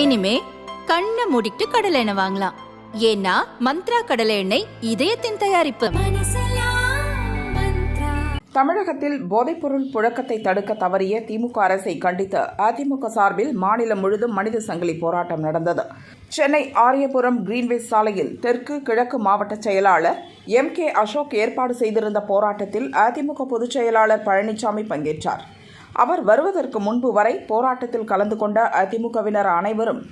இனிமே கண்ணை மூடிட்டு கடலை எண்ணெய் வாங்கலாம். ஏன்னா மந்த்ரா கடலை எண்ணெய் இதயத்தின் தயாரிப்பு. தமிழகத்தில் போதைப்பொருள் புழக்கத்தை தடுக்க தவறிய திமுக அரசை கண்டித்து அதிமுக சார்பில் மாநிலம் முழுதும் மனித சங்கிலி போராட்டம் நடந்தது. சென்னை ஆரியபுரம் கிரீன்வேஸ் சாலையில் தெற்கு கிழக்கு மாவட்ட செயலாளர் எம் கே அசோக் ஏற்பாடு செய்திருந்த போராட்டத்தில் அதிமுக பொதுச் செயலாளர் பழனிசாமி பங்கேற்றார். அவர் வருவதற்கு முன்பு வரை போராட்டத்தில் கலந்து கொண்ட அதிமுகவினர் அனைவரும்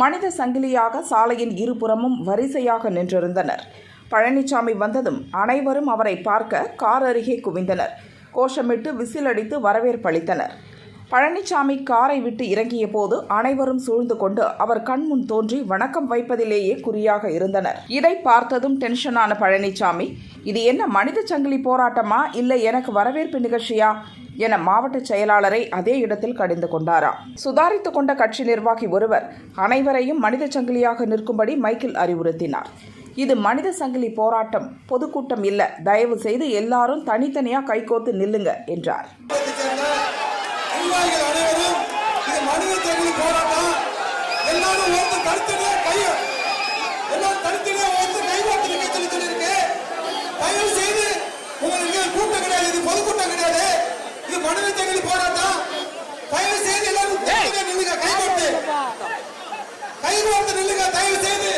மனித சங்கிலியாக சாலையின் இருபுறமும் வரிசையாக நின்றிருந்தனர். பழனிசாமி வந்ததும் அனைவரும் அவரை பார்க்க கார் அருகே குவிந்தனர். கோஷமிட்டு விசிலடித்து வரவேற்பளித்தனர் பழனிசாமி காரை விட்டு இறங்கிய போது அனைவரும் சூழ்ந்து கொண்டு அவர் கண்முன் தோன்றி வணக்கம் வைப்பதிலேயே குறியாக இருந்தனர். இதை பார்த்ததும் டென்ஷனான பழனிசாமி இது என்ன மனித சங்கிலி போராட்டமா? இல்லை எனக்கு வரவேற்பு நிகழ்ச்சியா? என மாவட்ட செயலாளரை அதே இடத்தில் கடிந்து கொண்டாராம் சுதாரித்து கொண்ட கட்சி நிர்வாகி ஒருவர் அனைவரையும் மனித சங்கிலியாக நிற்கும்படி மைக்கேல் அறிவுறுத்தினார். இது மனித சங்கிலி போராட்டம் பொதுக்கூட்டம் இல்ல. தயவு செய்து எல்லாரும் தனித்தனியா கைகோத்து நில்லுங்க என்றார். அனைவரும் மனித போராட்டம்? எல்லாரும் கூட்டம் கிடையாது இது பொதுக்கூட்டம் கிடையாது. இது மனித தகுதி போராட்டம். தயவு செய்து எல்லாரும் நில்லுங்க கை கோர்த்து. கை கோர்த்து நில்லுங்க தயவு செய்து.